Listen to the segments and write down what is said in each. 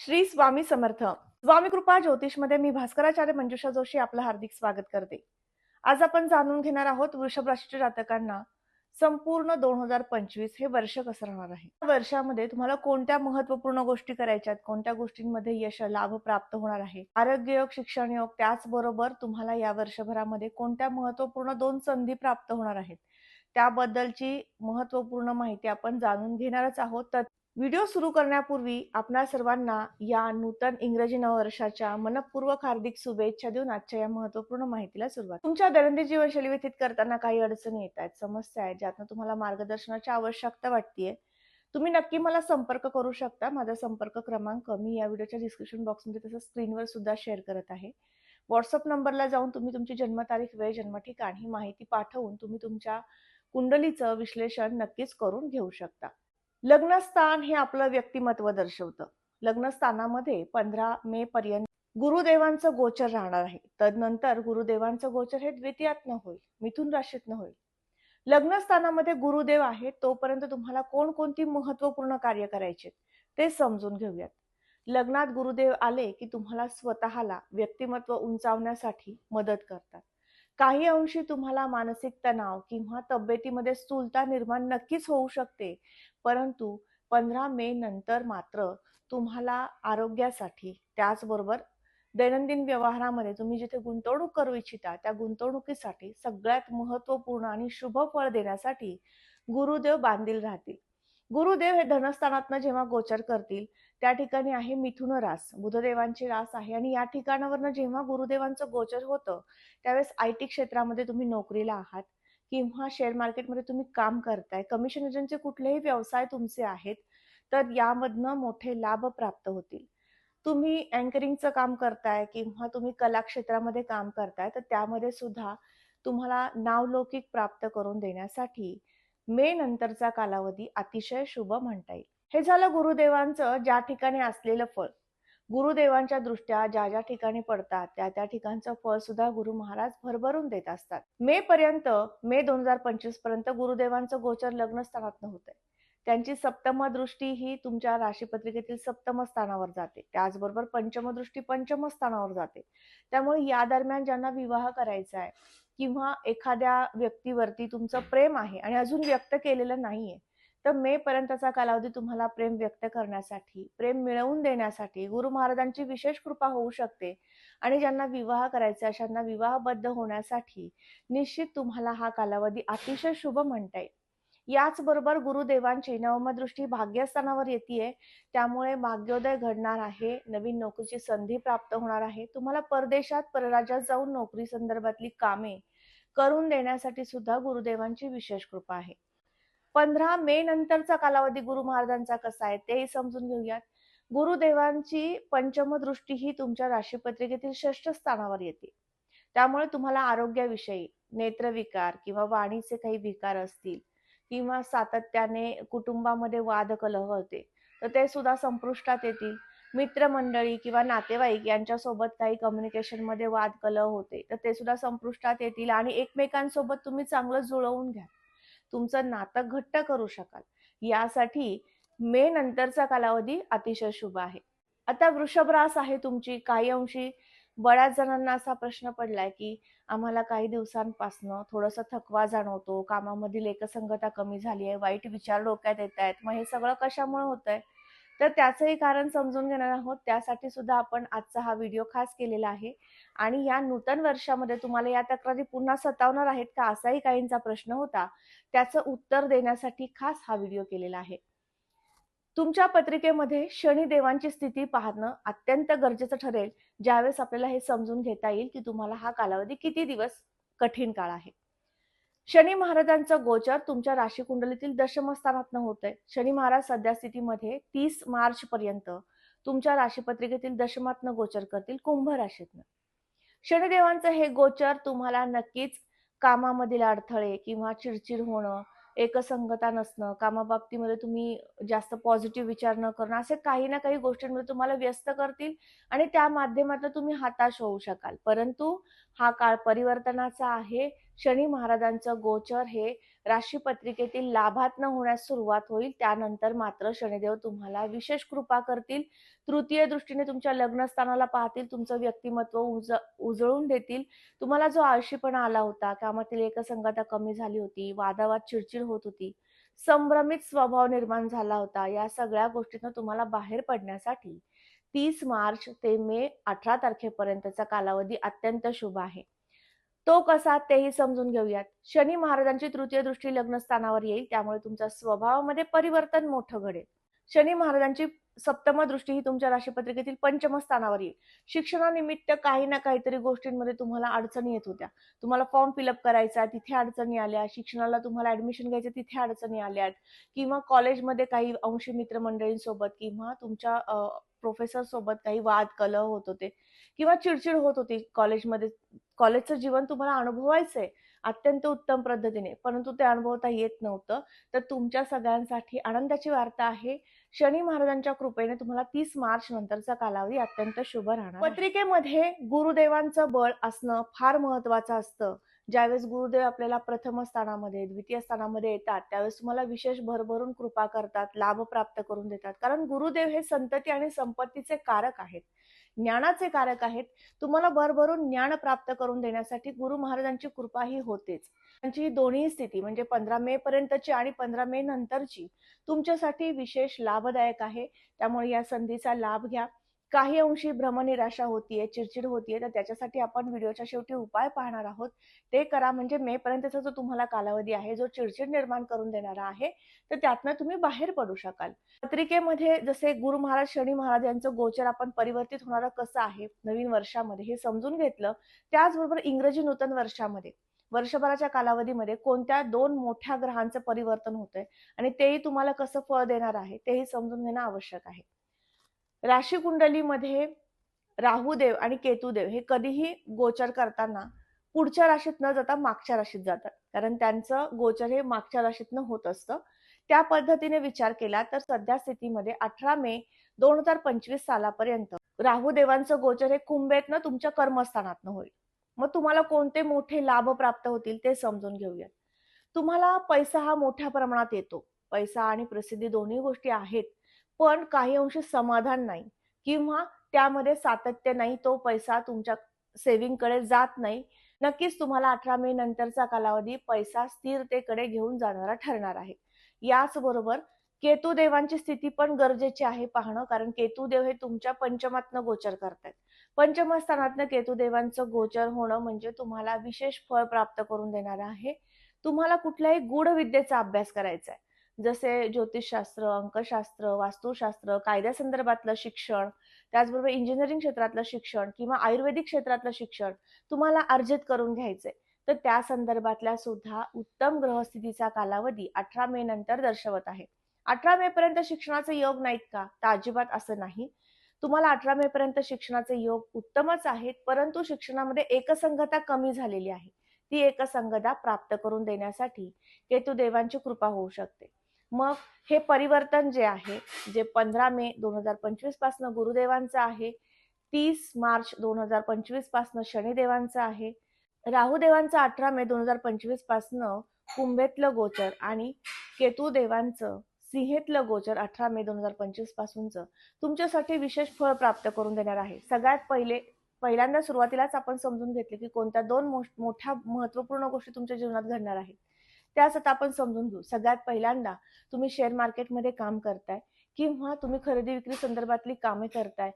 श्री स्वामी समर्थ. स्वामी कृपा ज्योतिषमध्ये मी भास्कराचार्य मंजुषा जोशी आपलं हार्दिक स्वागत करते. आज आपण जाणून घेणार आहोत वृषभ राशीच्या जातकांना संपूर्ण दोन हजार पंचवीस हे वर्ष कसं राहणार आहे? या वर्षामध्ये तुम्हाला कोणत्या महत्त्वपूर्ण गोष्टी करायच्या आहेत? कोणत्या गोष्टींमध्ये यश लाभ प्राप्त होणार आहे? आरोग्य योग शिक्षण योग त्याचबरोबर तुम्हाला या वर्षभरामध्ये कोणत्या महत्त्वपूर्ण दोन संधी प्राप्त होणार आहेत? त्याबद्दलची महत्त्वपूर्ण माहिती आपण जाणून घेणारच आहोत. तर व्हिडिओ सुरू करण्यापूर्वी आपणा सर्वांना या नूतन इंग्रजी नववर्षाच्या मनपूर्वक हार्दिक शुभेच्छा देऊन आजच्या या महत्त्वपूर्ण माहितीला सुरुवात. तुमच्या दैनंदिन जीवनशैली व्यतीत करताना काही अडचणी येत आहेत समस्या आहेत ज्यातनं तुम्हाला मार्गदर्शनाची आवश्यकता वाटतेय तुम्ही नक्की मला संपर्क करू शकता. माझा संपर्क क्रमांक मी या व्हिडिओच्या डिस्क्रिप्शन बॉक्समध्ये तसं स्क्रीनवर सुद्धा शेअर करत आहे. व्हॉट्सअप नंबरला जाऊन तुम्ही तुमची जन्मतारीख वेळ जन्म ठिकाण ही माहिती पाठवून तुम्ही तुमच्या कुंडलीचं विश्लेषण नक्कीच करून घेऊ शकता. लग्नस्थान हे आपलं व्यक्तिमत्व दर्शवतं. लग्नस्थानामध्ये पंधरा मे पर्यंत गुरुदेवांचं गोचर राहणार आहे. तदनंतर गुरुदेवांचं गोचर हे द्वितीयातनं होईल मिथुन राशीतनं होईल. लग्नस्थानामध्ये गुरुदेव आहे तोपर्यंत तुम्हाला कोणकोणती महत्त्वपूर्ण कार्य करायचे ते समजून घेऊयात. लग्नात गुरुदेव आले की तुम्हाला स्वतःला व्यक्तिमत्व उंचावण्यासाठी मदत करतात. काही अंशी तुम्हाला मानसिक तणाव किंवा तब्येतीमध्ये स्थूलता निर्माण नक्कीच होऊ शकते परंतु पंधरा मे नंतर मात्र तुम्हाला आरोग्यासाठी त्याचबरोबर दैनंदिन व्यवहारामध्ये तुम्ही जिथे गुंतवणूक करू इच्छिता त्या गुंतवणुकीसाठी सगळ्यात महत्त्वपूर्ण आणि शुभ फळ देण्यासाठी गुरुदेव बांधील राहतील. गुरुदेव हे धनस्थानातनं जेव्हा गोचर करतील त्या ठिकाणी आहे मिथुन रास. बुधदेवांची रास आहे आणि या ठिकाणावरनं जेव्हा गुरुदेवांचं गोचर होतं त्यावेळेस आय टी क्षेत्रामध्ये तुम्ही नोकरीला आहात. किंवा शेअर मार्केटमध्ये तुम्ही काम करताय कमिशन एजंटचे कुठलेही व्यवसाय तुमचे आहेत तर यामधनं मोठे लाभ प्राप्त होतील. तुम्ही अँकरिंगचं काम करताय किंवा तुम्ही कला क्षेत्रामध्ये काम करताय तर त्यामध्ये सुद्धा तुम्हाला नावलौकिक प्राप्त करून देण्यासाठी मे नंतरचा कालावधी अतिशय शुभ म्हणता येईल. हे झालं गुरुदेवांचं ज्या ठिकाणी असलेलं फळ. गुरुदेवांच्या दृष्ट्या ज्या ज्या ठिकाणी पडतात त्या त्या ठिकाणचं फळ सुद्धा गुरु महाराज भरभरून देत असतात. मे पर्यंत मे दोन हजार पंचवीसपर्यंत गुरुदेवांचं गोचर लग्न स्थानात होत त्यांची सप्तम दृष्टी ही तुमच्या राशीपत्रिकेतील सप्तम स्थानावर जाते. त्याचबरोबर पंचम दृष्टी पंचम स्थानावर जाते. त्यामुळे या दरम्यान ज्यांना विवाह करायचा आहे किंवा एखाद्या व्यक्तीवरती तुमचं प्रेम आहे आणि अजून व्यक्त केलेलं नाहीये तर मे पर्यंतचा कालावधी तुम्हाला प्रेम व्यक्त करण्यासाठी प्रेम मिळवून देण्यासाठी गुरु महाराजांची विशेष कृपा होऊ शकते. आणि ज्यांना विवाह करायचा अशांना विवाहबद्ध होण्यासाठी निश्चित तुम्हाला हा कालावधी अतिशय शुभ म्हणता येईल. याचबरोबर गुरुदेवांची नवमदृष्टी भाग्यस्थानावर येते त्यामुळे भाग्योदय घडणार आहे नवीन नोकरीची संधी प्राप्त होणार आहे. तुम्हाला परदेशात परराज्यात जाऊन नोकरी संदर्भातली कामे करून देण्यासाठी सुद्धा गुरुदेवांची विशेष कृपा आहे. पंधरा मे नंतरचा कालावधी गुरु महाराजांचा कसा आहे तेही समजून घेऊयात. गुरुदेवांची पंचम दृष्टी ही तुमच्या राशीपत्रिकेतील षष्ठ स्थानावर येते. त्यामुळे तुम्हाला आरोग्याविषयी नेत्रविकार किंवा वाणीचे काही विकार असतील किंवा सातत्याने कुटुंबामध्ये वाद कलह होते तर ते सुद्धा संपुष्टात येतील. मित्रमंडळी किंवा नातेवाईक यांच्यासोबत काही कम्युनिकेशनमध्ये वाद कलह होते तर ते सुद्धा संपुष्टात येतील आणि एकमेकांसोबत तुम्ही चांगलं जुळवून घ्या तुमचं नातं घट्ट करू शकाल. यासाठी मे नंतरचा कालावधी अतिशय शुभ आहे. आता वृषभ रास आहे तुमची काही अंशी बऱ्याच जणांना असा प्रश्न पडलाय की आम्हाला काही दिवसांपासनं थोडंसं थकवा जाणवतो. कामामधील एकसंगता कमी झाली आहे वाईट विचार डोक्यात येत आहेत मग हे सगळं कशामुळे होत आहे तर त्याचंही कारण समजून घेणार आहोत. त्यासाठी सुद्धा आपण आजचा हा व्हिडिओ खास केलेला आहे. आणि या नूतन वर्षामध्ये तुम्हाला या तक्रारी पुन्हा सतावणार आहेत का असाही काहींचा प्रश्न होता त्याचं उत्तर देण्यासाठी खास हा व्हिडिओ केलेला आहे. तुमच्या पत्रिकेमध्ये शनिदेवांची स्थिती पाहणं अत्यंत गरजेचं ठरेल. ज्यावेळेस आपल्याला हे समजून घेता येईल की तुम्हाला हा कालावधी किती दिवस कठीण काळ आहे. शनी महाराजांचं गोचर तुमच्या राशी कुंडलीतील दशमस्थानातनं होत आहे शनी महाराज सध्या स्थितीमध्ये तीस मार्च पर्यंत तुमच्या राशीपत्रिकेतील दशमातनं गोचर करतील कुंभ राशीतनं. शनिदेवांचं हे गोचर तुम्हाला नक्कीच कामामधील अडथळे किंवा चिडचिड होणं एकसंगता नसणं कामाबाबतीमध्ये तुम्ही जास्त पॉझिटिव्ह विचार न करणं असे काही ना काही गोष्टींमध्ये तुम्हाला व्यस्त करतील आणि त्या माध्यमातून तुम्ही हताश होऊ शकाल. परंतु हा काळ परिवर्तनाचा आहे. शनी महाराजांचं गोचर हे राशीपत्रिकेतील लाभात न होण्यास सुरुवात होईल. त्यानंतर मात्र शनिदेव तुम्हाला विशेष कृपा करतील. तृतीय दृष्टीने तुमच्या लग्नस्थानाला पाहतील. तुमचं व्यक्तिमत्व उज उजळून देतील. तुम्हाला जो आळशीपणा आला होता कामातील एकसंगता कमी झाली होती वादावाद चिडचिड होत होती संभ्रमित स्वभाव निर्माण झाला होता या सगळ्या गोष्टीतून तुम्हाला बाहेर पडण्यासाठी तीस मार्च ते मे अठरा तारखेपर्यंतचा कालावधी अत्यंत शुभ आहे. तो कसा तेही समजून घेऊयात. शनी महाराजांची तृतीय दृष्टी लग्न स्थानावर येईल त्यामुळे तुमच्या स्वभावामध्ये परिवर्तन मोठं घडेल. शनी महाराजांची सप्तम दृष्टी ही तुमच्या राशीपत्रिकेतील पंचम स्थानावर येईल. शिक्षणानिमित्त काही ना काहीतरी गोष्टींमध्ये तुम्हाला अडचणी येत होत्या. तुम्हाला फॉर्म फिलअप करायचा तिथे अडचणी आल्या. शिक्षणाला तुम्हाला ऍडमिशन घ्यायचं तिथे अडचणी आल्यात किंवा कॉलेजमध्ये काही अंशी मित्रमंडळींसोबत किंवा तुमच्या प्रोफेसर सोबत काही वाद कलह होत होते. किंवा चिडचिड होत होती कॉलेजमध्ये. कॉलेजचं जीवन तुम्हाला अनुभवायचंय अत्यंत उत्तम पद्धतीने परंतु ते अनुभवता येत नव्हतं. तर तुमच्या सगळ्यांसाठी आनंदाची वार्ता आहे. शनी महाराजांच्या कृपेने तुम्हाला तीस मार्च नंतरचा कालावधी अत्यंत शुभ राहणार पत्रिकेमध्ये गुरुदेवांचं बळ असणं फार महत्वाचं असतं. ज्यावेळेस गुरुदेव आपल्याला प्रथम स्थानामध्ये द्वितीय स्थानामध्ये येतात त्यावेळेस तुम्हाला विशेष भरभरून कृपा करतात लाभ प्राप्त करून देतात. कारण गुरुदेव हे संतती आणि संपत्तीचे कारक आहेत. ज्ञानाचे कारक आहेत. तुम्हाला भरभरून ज्ञान प्राप्त करून देण्यासाठी गुरु महाराजांची कृपा ही होतेच. त्यांची ही दोन्ही स्थिती म्हणजे पंधरा मे पर्यंतची आणि पंधरा मे नंतरची तुमच्यासाठी विशेष लाभदायक आहे. त्यामुळे या संधीचा लाभ घ्या. काही अंशी भ्रमनिराशा होतीये चिडचिड होतीये तर त्याच्यासाठी आपण व्हिडिओच्या शेवटी उपाय पाहणार आहोत. ते करा म्हणजे मे पर्यंतचा जो तुम्हाला कालावधी आहे जो चिडचिड निर्माण करून देणारा आहे तर त्यातनं तुम्ही बाहेर पडू शकाल. पत्रिकेमध्ये जसे गुरु महाराज शनी महाराज यांचं गोचर आपण परिवर्तित होणारं कसं आहे नवीन वर्षामध्ये हे समजून घेतलं. त्याचबरोबर इंग्रजी नूतन वर्षामध्ये वर्षभराच्या कालावधीमध्ये कोणत्या दोन मोठ्या ग्रहांचं परिवर्तन होतंय आणि तेही तुम्हाला कसं फळ देणार आहे तेही समजून घेणं आवश्यक आहे. राशी कुंडलीमध्ये राहुदेव आणि केतुदेव हे कधीही गोचर करताना पुढच्या राशीत न जाता मागच्या राशीत जातात. कारण त्यांचं गोचर हे मागच्या राशीतनं होत असतं. त्या पद्धतीने विचार केला तर सध्या स्थितीमध्ये अठरा मे दोन हजार पंचवीस सालापर्यंत राहुदेवांचं गोचर हे कुंभेतनं तुमच्या कर्मस्थानातनं होईल. मग तुम्हाला कोणते मोठे लाभ प्राप्त होतील ते समजून घेऊयात. तुम्हाला पैसा हा मोठ्या प्रमाणात येतो. पैसा आणि प्रसिद्धी दोन्ही गोष्टी आहेत. पण काही अंशी समाधान नाही. किंवा त्यामध्ये सातत्य नाही तो पैसा तुमच्या सेव्हिंगकडे जात नाही. नक्कीच तुम्हाला अठरा मे नंतरचा कालावधी पैसा स्थिरतेकडे घेऊन जाणारा ठरणार आहे. याचबरोबर केतुदेवांची स्थिती पण गरजेची आहे पाहणं कारण केतुदेव हे तुमच्या पंचमातनं गोचर करतात पंचमस्थानातनं केतुदेवांचं गोचर होणं म्हणजे तुम्हाला विशेष फळ प्राप्त करून देणार आहे. तुम्हाला कुठल्याही गूढ विद्येचा अभ्यास करायचा आहे जसे ज्योतिषशास्त्र अंकशास्त्र वास्तुशास्त्र कायद्यासंदर्भातलं शिक्षण त्याचबरोबर इंजिनिअरिंग क्षेत्रातलं शिक्षण किंवा आयुर्वेदिक क्षेत्रातलं शिक्षण तुम्हाला अर्जित करून घ्यायचंय तर त्या संदर्भातल्या सुद्धा उत्तम ग्रहस्थितीचा कालावधी अठरा मे नंतर दर्शवत आहे. अठरा मे पर्यंत शिक्षणाचे योग नाहीत का? तर अजिबात असं नाही. तुम्हाला अठरा मे पर्यंत शिक्षणाचे योग उत्तमच आहेत परंतु शिक्षणामध्ये एकसंगता कमी झालेली आहे. ती एकसंगता प्राप्त करून देण्यासाठी केतुदेवांची कृपा होऊ शकते. मग हे परिवर्तन जे आहे जे पंधरा मे दोन हजार पंचवीस पासनं गुरुदेवांचं आहे तीस मार्च दोन हजार पंचवीस पासनं शनिदेवांचं आहे राहुदेवांचं अठरा मे दोन हजार पंचवीस पासनं कुंभेतलं गोचर आणि केतुदेवांचं सिंहेतलं गोचर अठरा मे दोन हजार पंचवीस पासूनचं. तुमच्यासाठी विशेष फळ प्राप्त करून देणार आहे. सगळ्यात पहिले पहिल्यांदा सुरुवातीलाच आपण समजून घेतले की कोणत्या दोन मोठ्या महत्त्वपूर्ण गोष्टी तुमच्या जीवनात घडणार आहेत. त्याच आता आपण समजून घेऊ. सगळ्यात पहिल्यांदा तुम्ही शेअर मार्केटमध्ये काम करताय किंवा तुम्ही खरेदी विक्री संदर्भातली कामे करताय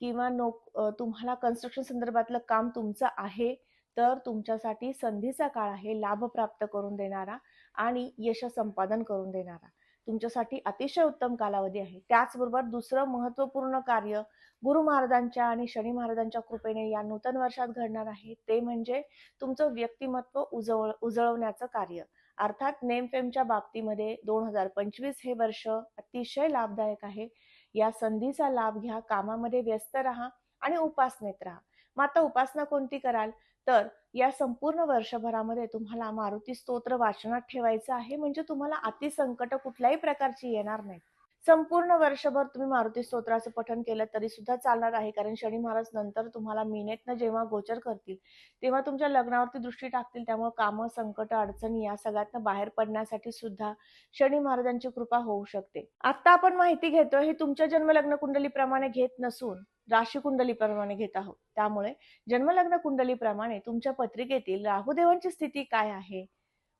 किंवा नोक तुम्हाला कन्स्ट्रक्शन संदर्भातलं काम तुमचं आहे तर तुमच्यासाठी संधीचा काळ आहे लाभ प्राप्त करून देणारा आणि यश संपादन करून देणारा. तुमच्यासाठी अतिशय उत्तम कालावधी आहे. त्याचबरोबर दुसरं महत्त्वपूर्ण कार्य गुरु महाराजांच्या आणि शनी महाराजांच्या कृपेने या नूतन वर्षात घडणार आहे. ते म्हणजे तुमचं व्यक्तिमत्व उजळ उजळवण्याचं कार्य. अर्थात नेमफेमच्या बाबतीमध्ये दोन हजार पंचवीस हे वर्ष अतिशय लाभदायक आहे. या संधीचा लाभ घ्या कामामध्ये व्यस्त राहा आणि उपासनेत राहा. मग आता उपासना कोणती कराल? तर या संपूर्ण वर्षभरामध्ये तुम्हाला मारुती स्तोत्र वाचनात ठेवायचं आहे. म्हणजे तुम्हाला अतिसंकट कुठल्याही प्रकारची येणार नाही संपूर्ण वर्षभर तुम्ही मारुती स्तोत्राचं पठन केलं तरी सुद्धा चालणार आहे. कारण शनी महाराज नंतर तुम्हाला मिनेतनं जेव्हा गोचर करतील तेव्हा तुमच्या लग्नावरती दृष्टी टाकतील. त्यामुळे कामं संकट अडचणी या सगळ्यातनं बाहेर पडण्यासाठी सुद्धा शनी महाराजांची कृपा होऊ शकते. आता आपण माहिती घेतोय हे तुमच्या जन्मलग्न कुंडलीप्रमाणे घेत नसून राशी कुंडलीप्रमाणे घेत आहोत. त्यामुळे जन्मलग्न कुंडलीप्रमाणे तुमच्या पत्रिकेतील राहुदेवांची स्थिती काय आहे?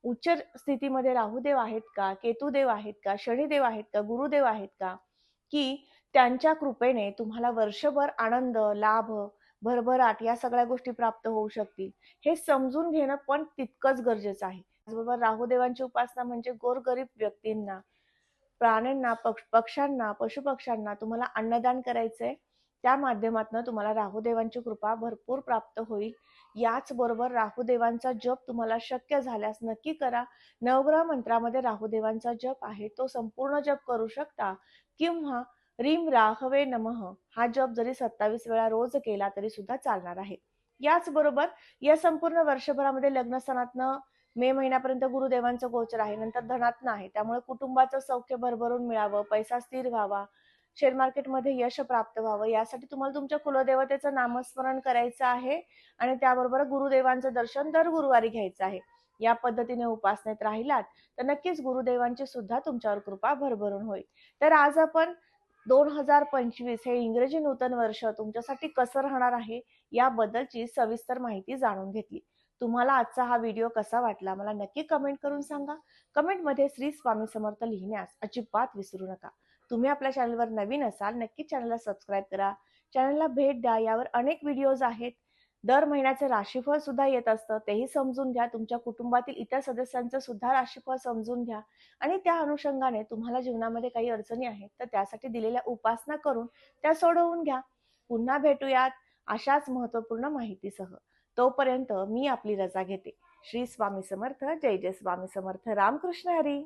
उच्च स्थितीमध्ये राहुदेव आहेत का? केतुदेव आहेत का? शनिदेव आहेत का? गुरुदेव आहेत का? की त्यांच्या कृपेने तुम्हाला वर्षभर आनंद लाभ भरभराट या सगळ्या गोष्टी प्राप्त होऊ शकतील. हे समजून घेणं पण तितकंच गरजेचं आहे. त्याचबरोबर राहुदेवांची उपासना म्हणजे गोरगरीब व्यक्तींना प्राण्यांना पक्ष पक्ष्यांना पशुपक्ष्यांना तुम्हाला अन्नदान करायचंय. त्या माध्यमातून तुम्हाला राहुदेवांची कृपा भरपूर प्राप्त होईल. याचबरोबर राहुदेवांचा जप तुम्हाला शक्य झाल्यास नक्की करा. नवग्रह मंत्रामध्ये राहुदेवांचा जप आहे. तो संपूर्ण जप करू शकता. किंवा रीम राहवे नमः हा जप जरी सत्तावीस वेळा रोज केला तरी सुद्धा चालणार आहे. याचबरोबर या संपूर्ण वर्षभरामध्ये लग्नस्थानातनं मे महिन्यापर्यंत गुरुदेवांचं गोचर आहे. नंतर धनातनं आहे. त्यामुळे कुटुंबाचं सौख्य भरभरून मिळावं. पैसा स्थिर व्हावा. शेअर मार्केटमध्ये यश प्राप्त व्हावं. यासाठी तुम्हाला तुमच्या कुलदेवतेचं नामस्मरण करायचं आहे आणि त्याबरोबर गुरुदेवांचं दर्शन दर गुरुवारी घ्यायचं आहे. या पद्धतीने उपासनेत राहिलात तर नक्कीच गुरुदेवांची सुद्धा तुमच्यावर कृपा भरभरून होईल. तर आज आपण दोन हजार पंचवीस हे इंग्रजी नूतन वर्ष तुमच्यासाठी कसं राहणार आहे याबद्दलची सविस्तर माहिती जाणून घेतली. तुम्हाला आजचा हा व्हिडिओ कसा वाटला मला नक्की कमेंट करून सांगा. कमेंटमध्ये श्री स्वामी समर्थ लिहिण्यास अजिबात विसरू नका. तुम्ही आपल्या चॅनलवर नवीन असाल नक्की चॅनलला सबस्क्राईब करा. चॅनलला भेट द्या यावर अनेक व्हिडिओज आहेत. दर महिन्याचं राशीफळ सुद्धा येत असतं तेही समजून घ्या. तुमच्या कुटुंबातील इतर सदस्यांचं सुद्धा राशीफळ समजून घ्या. आणि त्या अनुषंगाने तुम्हाला जीवनामध्ये काही अडचणी आहेत तर त्यासाठी दिलेल्या उपासना करून त्या सोडवून घ्या. पुन्हा भेटूयात अशाच महत्त्वपूर्ण माहितीसह. तोपर्यंत मी आपली रजा घेते. श्री स्वामी समर्थ जय जय स्वामी समर्थ. रामकृष्ण हरी.